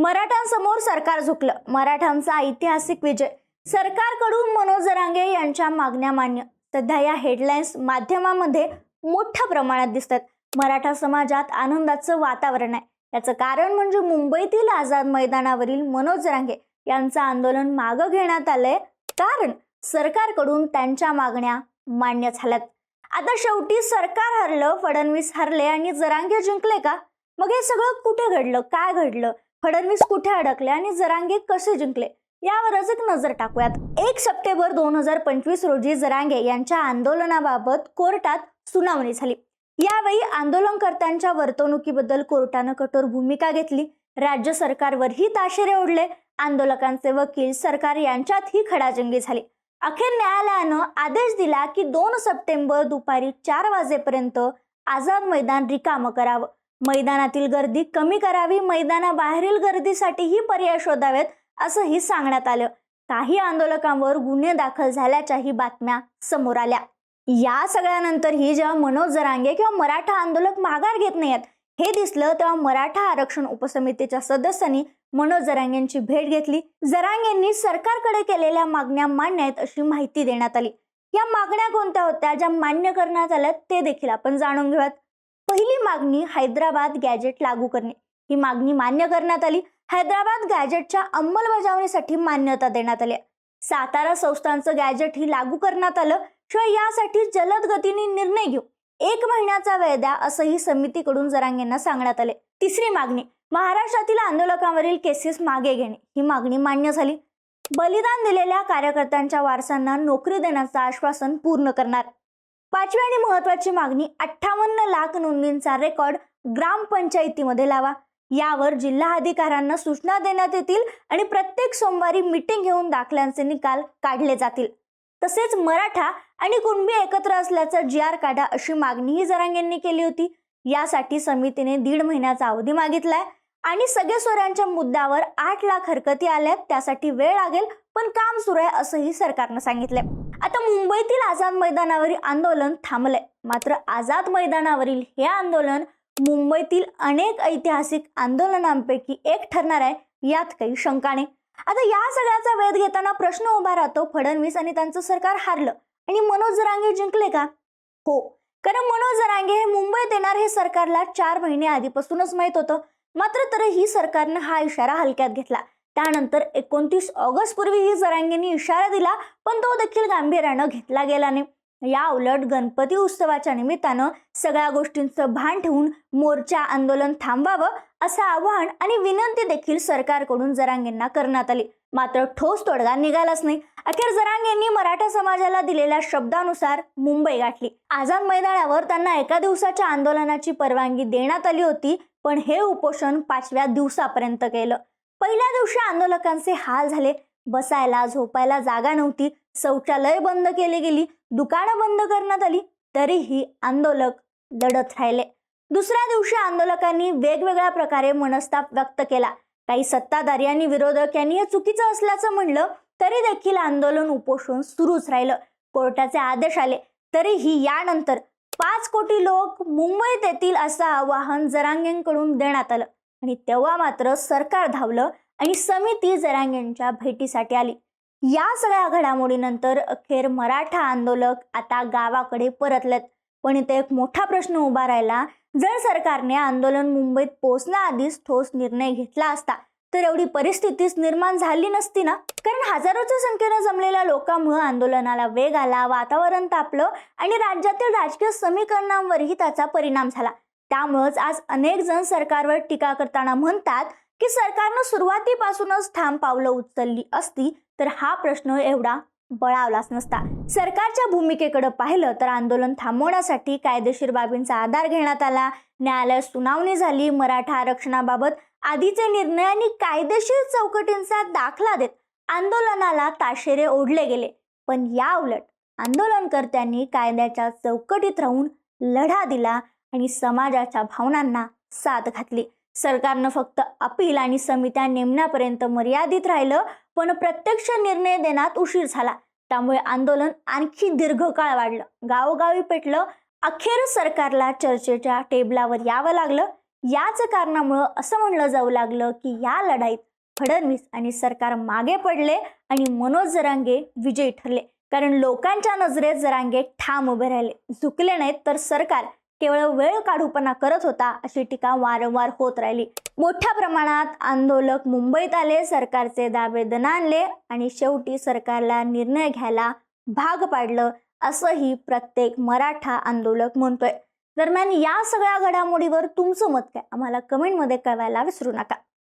मराठ्यांसमोर सरकार झुकलं. मराठ्यांचा ऐतिहासिक विजय. सरकारकडून मनोज जरांगे यांच्या मागण्या मान्य. सध्या या हेडलाईन्स माध्यमामध्ये मोठ्या प्रमाणात दिसतात. मराठा समाजात आनंदाचं वातावरण आहे. याचं कारण म्हणजे मुंबईतील आझाद मैदानावरील मनोज जरांगे यांचं आंदोलन मागं घेण्यात आलंय. कारण सरकारकडून त्यांच्या मागण्या मान्य झाल्यात. आता शेवटी सरकार हरलं फडणवीस हरले आणि जरांगे जिंकले का? मग हे सगळं कुठे घडलं? काय घडलं? फडणवीस कुठे अडकले आणि जरांगे कसे जिंकले? यावरच एक नजर टाकूयात. एक सप्टेंबर दोन हजार पंचवीस रोजी जरांगे यांच्या आंदोलनाबाबत कोर्टात सुनावणी झाली. यावेळी आंदोलनकर्त्यांच्या वर्तणुकीबद्दल कोर्टानं कठोर भूमिका घेतली. राज्य सरकारवरही ताशेरे ओढले. आंदोलकांचे वकील सरकार यांच्यातही खडाजंगी झाली. अखेर न्यायालयानं आदेश दिला की दोन सप्टेंबर दुपारी चार वाजेपर्यंत आझाद मैदान रिकामं करावं. मैदानातील गर्दी कमी करावी मैदानाबाहेरील गर्दीसाठीही पर्याय शोधावेत असंही सांगण्यात आलं. काही आंदोलकांवर गुन्हे दाखल झाल्याच्याही बातम्या समोर आल्या. या सगळ्यानंतरही जेव्हा मनोज जरांगे किंवा मराठा आंदोलक माघार घेत नाहीत हे दिसलं तेव्हा मराठा आरक्षण उपसमितीच्या सदस्यांनी मनोज जरांगेंची भेट घेतली. जरांगेंनी सरकारकडे केलेल्या मागण्या मान्य आहेत अशी माहिती देण्यात आली. या मागण्या कोणत्या होत्या ज्या मान्य करण्यात आल्या ते देखील आपण जाणून घेऊयात. पहिली मागणी हैदराबाद गॅजेट लागू करणे. ही मागणी मान्य करण्यात आली. हैदराबाद गॅजेटच्या अंमलबजावणीसाठी मान्यता देण्यात आली. सातारा संस्थांचं गॅजेट ही लागू करण्यात आलं. शिवाय यासाठी जलद गतीने निर्णय घेऊ. एक महिन्याचा वेळ द्या असंही समितीकडून जरांगेंना सांगण्यात आले. तिसरी मागणी महाराष्ट्रातील आंदोलकांवरील केसेस मागे घेणे. ही मागणी मान्य झाली. बलिदान दिलेल्या कार्यकर्त्यांच्या वारसांना नोकरी देण्याचं आश्वासन पूर्ण करणार. पाचवी आणि महत्वाची मागणी अठ्ठावन्न लाख नोंदींचा रेकॉर्ड ग्रामपंचायतीमध्ये लावा. यावर जिल्हा अधिकाऱ्यांना सूचना देण्यात येतील आणि प्रत्येक सोमवारी मीटिंग घेऊन दाखल्यांचे निकाल काढले जातील. तसेच मराठा आणि कुणबी एकत्र असल्याचा जी आर काढा अशी मागणीही जरांगेंनी केली होती. यासाठी समितीने दीड महिन्याचा अवधी मागितलाय आणि सगळे सोऱ्यांच्या मुद्द्यावर आठ लाख हरकती आल्यात त्यासाठी वेळ लागेल पण काम सुरू आहे असंही सरकारनं सांगितलंय. आता मुंबईतील आझाद मैदानावरील आंदोलन थांबलंय. मात्र आझाद मैदानावरील हे आंदोलन मुंबईतील अनेक ऐतिहासिक आंदोलनांपैकी एक ठरणार आहे यात काही शंका नाही. आता या सगळ्याचा वेध घेताना प्रश्न उभा राहतो फडणवीस आणि त्यांचं सरकार हारलं आणि मनोज जरांगे जिंकले का? हो कारण मनोज जरांगे हे मुंबईत येणार हे सरकारला चार महिने आधीपासूनच माहीत होतं. मात्र तरीही सरकारनं हा इशारा हलक्यात घेतला. त्यानंतर एकोणतीस ऑगस्ट पूर्वीही जरांगेंनी इशारा दिला पण तो देखील गांभीर्यानं घेतला गेला नाही. या उलट गणपती उत्सवाच्या निमित्तानं सगळ्या गोष्टींचं भान ठेवून मोर्चा आंदोलन थांबावं असं आवाहन आणि विनंती देखील सरकारकडून जरांगेंना करण्यात आली. मात्र ठोस तोडगा निघालाच नाही. अखेर जरांगेंनी मराठा समाजाला दिलेल्या शब्दानुसार मुंबई गाठली. आझाद मैदानावर त्यांना एका दिवसाच्या आंदोलनाची परवानगी देण्यात आली होती पण हे उपोषण पाचव्या दिवसापर्यंत केलं. पहिल्या दिवशी आंदोलकांचे हाल झाले. बसायला झोपायला जागा नव्हती. शौचालय बंद केली गेली. दुकानं बंद करण्यात आली. तरीही आंदोलक लढत राहिले. दुसऱ्या दिवशी आंदोलकांनी वेगवेगळ्या प्रकारे मनस्ताप व्यक्त केला. काही सत्ताधारी आणि विरोधक यांनी हे चुकीचं असल्याचं म्हणलं तरी देखील आंदोलन उपोषण सुरूच राहिलं. कोर्टाचे आदेश आले. तरीही यानंतर पाच कोटी लोक मुंबईत येतील असं आवाहन जरांगेंकडून देण्यात आलं. आणि तेव्हा मात्र सरकार धावलं आणि समिती जरांगेंच्या भेटीसाठी आली. या सगळ्या घडामोडीनंतर अखेर मराठा आंदोलक आता गावाकडे परतलेत. पण इथे एक मोठा प्रश्न उभा राहिला. जर सरकारने आंदोलन मुंबईत पोहोचण्याआधीच ठोस निर्णय घेतला असता तर एवढी परिस्थितीच निर्माण झाली नसती ना? कारण हजारोच्या संख्येनं जमलेल्या लोकांमुळे आंदोलनाला वेग आला वातावरण तापलं आणि राज्यातील राजकीय समीकरणांवरही त्याचा परिणाम झाला. त्यामुळेच आज अनेक जण सरकारवर टीका करताना म्हणतात की सरकारनं सुरुवातीपासूनच ठाम पावलं उचलली असती तर हा प्रश्न एवढा बळावलाच नसता. सरकारच्या भूमिकेकडे पाहिलं तर आंदोलन थांबवण्यासाठी कायदेशीर बाबींचा आधार घेण्यात आला. न्यायालयात सुनावणी झाली. मराठा आरक्षणाबाबत आधीचे निर्णय आणि कायदेशीर चौकटींचा दाखला देत आंदोलनाला ताशेरे ओढले गेले. पण या उलट आंदोलनकर्त्यांनी कायद्याच्या चौकटीत राहून लढा दिला. आणि समाजाच्या भावनांना साथ घातली. सरकारनं फक्त अपील आणि समित्या नेमण्यापर्यंत मर्यादित राहिलं पण प्रत्यक्ष निर्णय देण्यात उशीर झाला. त्यामुळे आंदोलन आणखी दीर्घकाळ वाढलं. गावोगावी पेटलं अखेर सरकारला चर्चेच्या टेबलावर यावं लागलं. याच कारणामुळं असं म्हणलं जाऊ लागलं की या लढाईत फडणवीस आणि सरकार मागे पडले आणि मनोज जरांगे विजयी ठरले. कारण लोकांच्या नजरेत जरांगे ठाम उभे राहिले. झुकले नाहीत तर सरकार केवळ वेळ काढूपणा करत होता अशी टीका वारंवार होत राहिली. मोठ्या प्रमाणात आंदोलक मुंबईत आले सरकारचे दावे आणले आणि शेवटी सरकारला निर्णय घ्यायला भाग पाडलं असंही प्रत्येक मराठा आंदोलक म्हणतोय. दरम्यान या सगळ्या घडामोडीवर तुमचं मत काय? आम्हाला कमेंटमध्ये कळवायला विसरू नका.